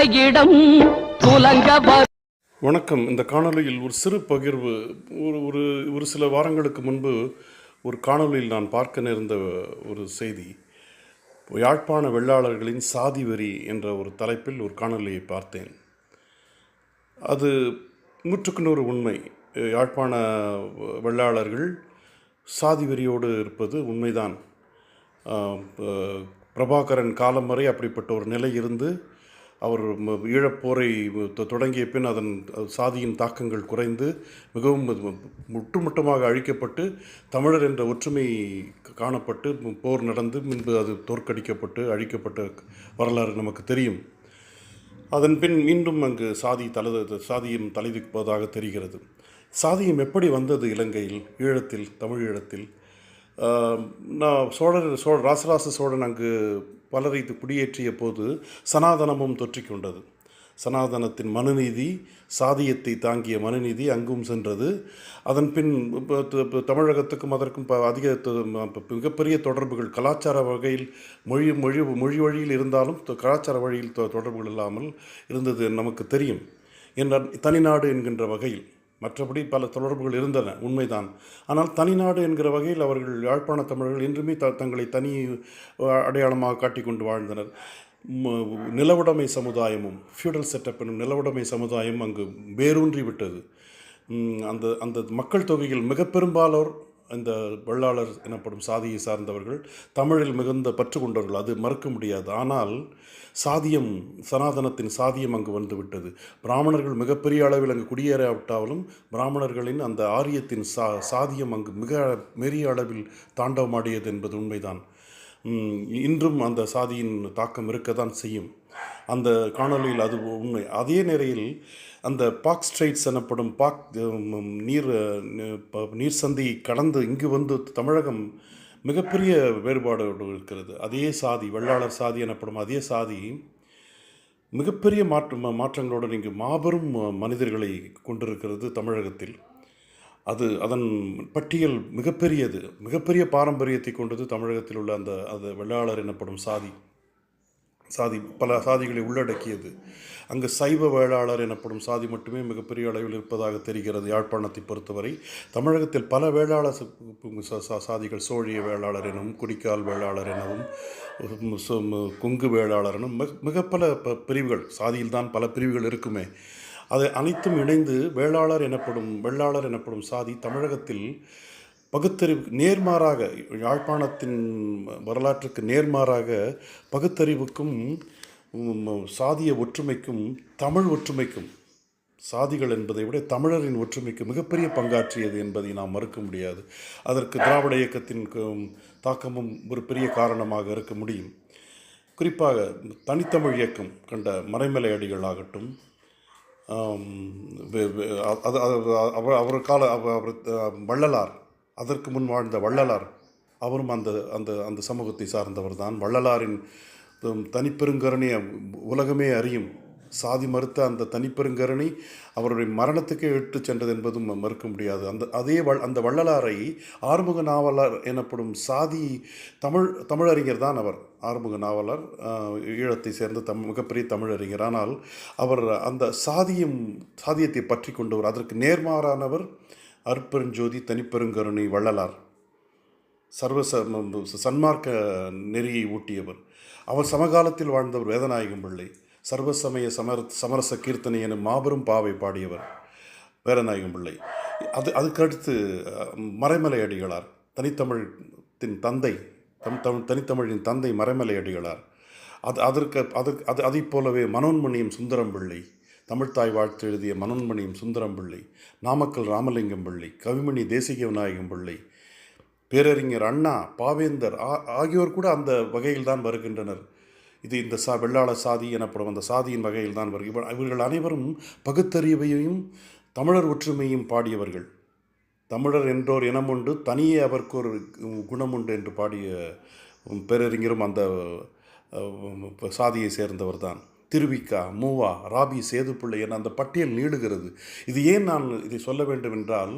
இடம் துலங்க வணக்கம். இந்த காணொளியில் ஒரு சிறு பகிர்வு. ஒரு ஒரு ஒரு சில வாரங்களுக்கு முன்பு ஒரு காணொளியில் நான் பார்க்க நேர்ந்த ஒரு செய்தி. யாழ்ப்பாண வெள்ளாளர்களின் சாதி வரி என்ற ஒரு தலைப்பில் ஒரு காணொளியை பார்த்தேன். அது நூற்றுக்கு நூறு உண்மை. யாழ்ப்பாண வெள்ளாளர்கள் சாதி வெறியோடு இருப்பது உண்மைதான். பிரபாகரன் காலம் வரை அப்படிப்பட்ட ஒரு நிலை இருந்து அவர் ஈழப்போரை தொ- தொடங்கிய பின் அதன் சாதியின் தாக்கங்கள் குறைந்து மிகவும் முட்டுமுட்டமாக அழிக்கப்பட்டு தமிழர் என்ற ஒற்றுமை காணப்பட்டு போர் நடந்து முன்பு அது தோற்கடிக்கப்பட்டு அழிக்கப்பட்ட வரலாறு நமக்கு தெரியும். அதன் பின் மீண்டும் அங்கு சாதி தலை சாதியும் தலைவிப்பதாக தெரிகிறது. சாதியம் எப்படி வந்தது இலங்கையில் ஈழத்தில் தமிழ் ஈழத்தில்? நான் சோழர் சோழ ராசராச சோழன் அங்கு பலரை குடியேற்றிய போது சனாதனமும் தொற்றிக் கொண்டது. சனாதனத்தின் மனுநீதி சாதியத்தை தாங்கிய மனுநீதி அங்கும் சென்றது. அதன் பின் தமிழகத்துக்கும் அதற்கும் ப- அதிக ம- மிகப்பெரிய தொடர்புகள் கலாச்சார வகையில் மொழி மொழி மொழி வழியில் இருந்தாலும் கலாச்சார வழியில் தொடர்புகள் இல்லாமல் இருந்தது நமக்கு தெரியும். என்ற தனிநாடு என்கின்ற வகையில். மற்றபடி பல தொடர்புகள் இருந்தன உண்மைதான். ஆனால் தனிநாடு என்கிற வகையில் அவர்கள் யாழ்ப்பாண தமிழர்கள் இன்றுமே த தங்களை தனி அடையாளமாக காட்டிக்கொண்டு வாழ்ந்தனர். நிலவுடைமை சமுதாயமும் ஃபியூடல் செட்டப் எனும் நிலவுடைமை சமுதாயம் அங்கு வேரூன்றி விட்டது. அந்த அந்த மக்கள் தொகையில் மிக பெரும்பாலோர் இந்த வெள்ளாளர் எனப்படும் சாதியை சார்ந்தவர்கள் தமிழில் மிகுந்த பற்று கொண்டவர்கள் அது மறுக்க முடியாது. ஆனால் சாதியம் சனாதனத்தின் சாதியம் அங்கு வந்துவிட்டது. பிராமணர்கள் மிகப்பெரிய அளவில் அங்கு குடியேறாவிட்டாலும் பிராமணர்களின் அந்த ஆரியத்தின் சா சாதியம் அங்கு மிக பெரிய அளவில் தாண்டவமாடியது என்பது உண்மைதான். இன்றும் அந்த சாதியின் தாக்கம் இருக்க தான் செய்யும். அந்த காணொலியில் அது உண்மை. அதே நேரையில் அந்த பாக் ஸ்ட்ரைட்ஸ் எனப்படும் பாக் நீர் ப- நீர் சந்தி கடந்து இங்கு வந்து தமிழகம் மிகப்பெரிய வேறுபாடோடு இருக்கிறது. அதே சாதி வெள்ளாளர் சாதி எனப்படும் அதே சாதி மிகப்பெரிய மாற்று மா- மாற்றங்களோடு இங்கு மாபெரும் மனிதர்களை கொண்டிருக்கிறது தமிழகத்தில். அது அதன் பட்டியல் மிகப்பெரியது. மிகப்பெரிய பாரம்பரியத்தை கொண்டது தமிழகத்தில் உள்ள அந்த அது வெள்ளாளர் எனப்படும் சாதி. சாதி பல சாதிகளை உள்ளடக்கியது. அங்கு சைவ வேளாளர் எனப்படும் சாதி மட்டுமே மிகப்பெரிய அளவில் இருப்பதாக தெரிகிறது யாழ்ப்பாணத்தை பொறுத்தவரை. தமிழகத்தில் பல வேளாளர் சாதிகள் சோழிய வேளாளர் எனவும் குடிக்கால் வேளாளர் எனவும் கொங்கு வேளாளர் எனவும் மிக மிக பல ப- பிரிவுகள் சாதியில்தான் பல பிரிவுகள் இருக்குமே. அதை அனைத்தும் இணைந்து வேளாளர் எனப்படும் வெள்ளாளர் எனப்படும் சாதி தமிழகத்தில் பகுத்தறிவு நேர்மாறாக யாழ்ப்பாணத்தின் வரலாற்றுக்கு நேர்மாறாக பகுத்தறிவுக்கும் சாதிய ஒற்றுமைக்கும் தமிழ் ஒற்றுமைக்கும் சாதிகள் என்பதை விட தமிழரின் ஒற்றுமைக்கு மிகப்பெரிய பங்காற்றியது என்பதை நாம் மறுக்க முடியாது. அதற்கு திராவிட இயக்கத்தின் தாக்கமும் ஒரு பெரிய காரணமாக இருக்க முடியும். குறிப்பாக தனித்தமிழ் இயக்கம் கண்ட மறைமலை அடிகளாகட்டும் அது அவர் அவர் கால அவர் அவர், வள்ளலார் அதற்கு முன் வாழ்ந்த வள்ளலார். அவரும் அந்த அந்த அந்த சமூகத்தை சார்ந்தவர் தான் வள்ளலாரின் தனிப்பெருங்கரணியை உலகமே அறியும். சாதி மறுத்த அந்த தனிப்பெருங்கரணி அவருடைய மரணத்துக்கே இட்டு சென்றது என்பதும் மறுக்க முடியாது. அந்த அதே வள் அந்த வள்ளலாரை ஆறுமுக நாவலர் எனப்படும் சாதி தமிழ் தமிழறிஞர் தான் அவர். ஆறுமுக நாவலர் ஈழத்தை சேர்ந்த தம் மிகப்பெரிய தமிழறிஞர். ஆனால் அவர் அந்த சாதியும் சாதியத்தை பற்றி கொண்டவர். அதற்கு நேர்மாறானவர் அற்பெருஞ்சோதி தனிப்பெருங்கருணை வள்ளலார். சர்வ சன்மார்க்க நெறியை ஊட்டியவர். அவர் சமகாலத்தில் வாழ்ந்தவர் வேதநாயகம் பிள்ளை. சர்வசமய சமர சமரச கீர்த்தனை என மாபெரும் பாவை பாடியவர் வேதநாயகம் பிள்ளை. அது அதுக்கடுத்து மறைமலை அடிகளார். தனித்தமிழத்தின் தந்தை தம் தமிழ் தனித்தமிழின் தந்தை மறைமலை அடிகளார். அது அதற்கு அதற்கு அது அதைப் போலவே மனோன்மணியம் சுந்தரம் பிள்ளை. தமிழ்த்தாய் வாழ்த்து எழுதிய மனோன்மணியம் சுந்தரம் பிள்ளை நாமக்கல் ராமலிங்கம் பிள்ளை கவிமணி தேசிக விநாயகம் பிள்ளை பேரறிஞர் அண்ணா பாவேந்தர் ஆ- ஆகியோர் கூட அந்த வகையில் தான் வருகின்றனர். இது இந்த சா வெள்ளாள சாதி எனப்படும் அந்த சாதியின் வகையில் தான் வருகிற இவர்கள் அனைவரும் பகுத்தறிவையும் தமிழர் ஒற்றுமையும் பாடியவர்கள். தமிழர் என்றோர் இனம் உண்டு தனியே அவருக்கு ஒரு குணம் உண்டு என்று பாடிய பேரறிஞரும் அந்த சாதியை சேர்ந்தவர் தான் திருவிக்கா மூவா ராபி சேதுப்பிள்ளை என அந்த பட்டியல் நீளுகிறது. இது ஏன் நான் இதை சொல்ல வேண்டும் என்றால்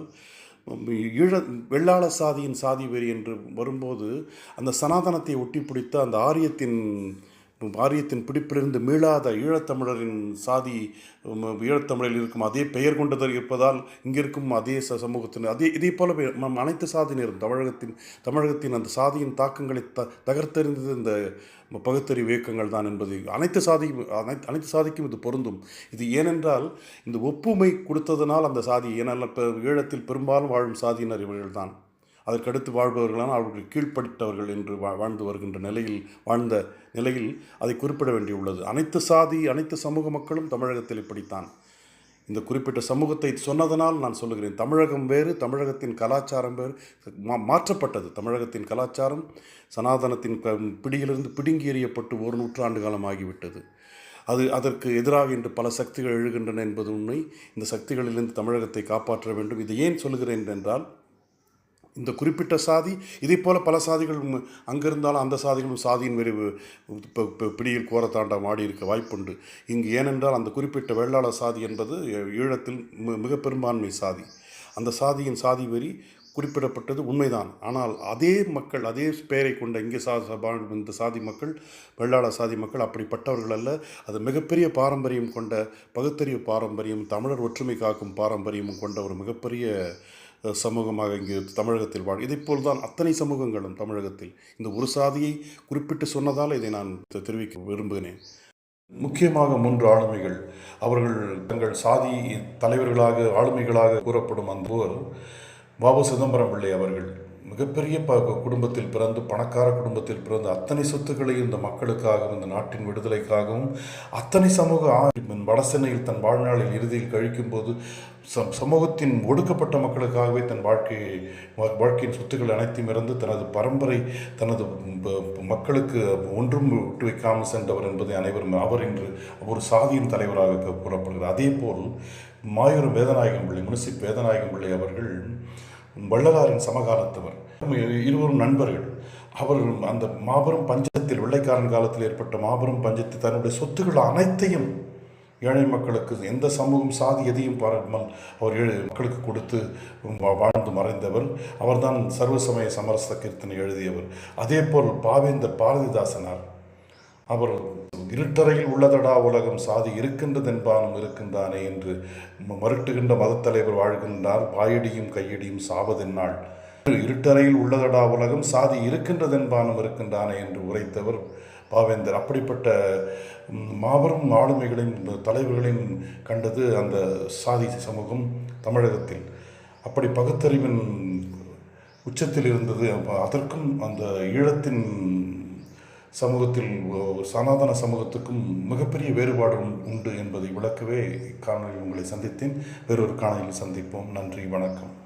ஈழ வெள்ளாள சாதியின் சாதி வெறி என்று வரும்போது அந்த சனாதனத்தை ஒட்டி பிடித்த அந்த ஆரியத்தின் ஆரியத்தின் பிடிப்பிலிருந்து மீளாத ஈழத்தமிழரின் சாதி ஈழத்தமிழில் இருக்கும் அதே பெயர் கொண்டதர் இருப்பதால் இங்கே இருக்கும் அதே ச சமூகத்தின் அதே இதே போலவே நம் அனைத்து சாதியினரும் தமிழகத்தின் தமிழகத்தின் அந்த சாதியின் தாக்கங்களை த தகர்த்தெறிந்தது இந்த பகுத்தறிவு இயக்கங்கள் தான் என்பது அனைத்து சாதி அனைத்து அனைத்து சாதிக்கும் இது பொருந்தும். இது ஏனென்றால் இந்த ஒப்புமை கொடுத்ததனால் அந்த சாதி ஏனால் இப்போ ஈழத்தில் பெரும்பாலும் வாழும் சாதியினர் இவர்கள் தான் அதற்கடுத்து வாழ்பவர்களான அவர்கள் கீழ்ப்படித்தவர்கள் என்று வா வாழ்ந்து வருகின்ற நிலையில் வாழ்ந்த நிலையில் அதை குறிப்பிட வேண்டியுள்ளது. அனைத்து சாதி அனைத்து சமூக மக்களும் தமிழகத்தில் இப்படித்தான். இந்த குறிப்பிட்ட சமூகத்தை சொன்னதனால் நான் சொல்லுகிறேன் தமிழகம் வேறு தமிழகத்தின் கலாச்சாரம் வேறு மா மாற்றப்பட்டது. தமிழகத்தின் கலாச்சாரம் சனாதனத்தின் க பிடியிலிருந்து பிடுங்கி எறியப்பட்டு ஒரு நூற்றாண்டு காலம் ஆகிவிட்டது அது அதற்கு எதிராக இன்று பல சக்திகள் எழுகின்றன என்பது உண்மை. இந்த சக்திகளிலிருந்து தமிழகத்தை காப்பாற்ற வேண்டும். இதை ஏன் சொல்லுகிறேன் என்றால் இந்த குறிப்பிட்ட சாதி இதே போல் பல சாதிகளும் அங்கிருந்தாலும் இருந்தாலும் அந்த சாதிகளும் சாதியின் வெறி இப்போ பிடியில் கோரத்தாண்டம் ஆடி இருக்க வாய்ப்புண்டு. இங்கு ஏனென்றால் அந்த குறிப்பிட்ட வெள்ளாள சாதி என்பது ஈழத்தில் மிக பெரும்பான்மை சாதி. அந்த சாதியின் சாதி வெறி குறிப்பிடப்பட்டது உண்மைதான். ஆனால் அதே மக்கள் அதே பெயரை கொண்ட இங்கே சா இந்த சாதி மக்கள் வெள்ளாள சாதி மக்கள் அப்படிப்பட்டவர்கள் அல்ல. அது மிகப்பெரிய பாரம்பரியம் கொண்ட பகுத்தறிவு பாரம்பரியம் தமிழர் ஒற்றுமை காக்கும் பாரம்பரியமும் கொண்ட ஒரு மிகப்பெரிய சமூகமாக இங்கு தமிழகத்தில் வாழ் இதைப்போல் தான் அத்தனை சமூகங்களும் தமிழகத்தில் இந்த ஒரு சாதியை குறிப்பிட்டு சொன்னதால் இதை நான் தெரிவிக்க விரும்புகிறேன். முக்கியமாக மூன்று ஆளுமைகள். அவர்கள் தங்கள் சாதி தலைவர்களாக ஆளுமைகளாக கூறப்படும் அந்த போர் வாவு சிதம்பரம் பிள்ளை அவர்கள். மிகப்பெரிய ப குடும்பத்தில் பிறந்து பணக்கார குடும்பத்தில் பிறந்து அத்தனை சொத்துக்களையும் இந்த மக்களுக்காகவும் இந்த நாட்டின் விடுதலைக்காகவும் அத்தனை சமூக வடசென்னையில் தன் வாழ்நாளில் இறுதியில் கழிக்கும்போது சம் சமூகத்தின் ஒடுக்கப்பட்ட மக்களுக்காகவே தன் வாழ்க்கையை வா- வாழ்க்கையின் சொத்துக்கள் அனைத்தையும் இறந்து தனது பரம்பரை தனது ப- மக்களுக்கு ஒன்றும் விட்டு வைக்காமல் சென்றவர் என்பதை அனைவரும் அவர் என்று ஒரு சாதியின் தலைவராக கூறப்படுகிறார். அதே போல் மாயூரம் வேதநாயகம் பிள்ளை முனிசிப் வேதநாயகம் பிள்ளை அவர்கள் வள்ளலாரின் சமகாலத்தவர். இருவரும் நண்பர்கள். அவர் அந்த மாபெரும் பஞ்சத்தில் வெள்ளைக்காரன் காலத்தில் ஏற்பட்ட மாபெரும் பஞ்சத்தில் தன்னுடைய சொத்துக்கள் அனைத்தையும் ஏழை மக்களுக்கு எந்த சமூகம் சாதி எதையும் பாராமல் அவர் ஏழை மக்களுக்கு கொடுத்து வாழ்ந்து மறைந்தவர். அவர்தான் சர்வசமய சமரச கீர்த்தனை எழுதியவர். அதேபோல் பாவேந்தர் பாரதிதாசனார். அவர் இருட்டறையில் உள்ளதடா உலகம் சாதி இருக்கின்றதென்பானும் இருக்கின்றானே என்று மறுட்டுகின்ற மருட்டுகின்ற மதத்தலைவர் வாழ்கின்றார். வாயடியும் கையடியும் சாவதென்னாள் இருட்டறையில் உள்ளதடா உலகம் சாதி இருக்கின்றதென்பானும் இருக்கின்றானே என்று உரைத்தவர் பாவேந்தர். அப்படிப்பட்ட மாபெரும் ஆளுமைகளின் தலைவர்களையும் கண்டது அந்த சாதி சமூகம் தமிழகத்தில். அப்படி பகுத்தறிவின் உச்சத்தில் இருந்தது. அதற்கும் அந்த ஈழத்தின் சமூகத்தில் ஒரு சனாதன சமூகத்துக்கும் மிகப்பெரிய வேறுபாடு உண்டு என்பதை விளக்கவே இக்காணொலியில் உங்களை சந்தித்தேன். வேறொரு காணொலியில் சந்திப்போம். நன்றி வணக்கம்.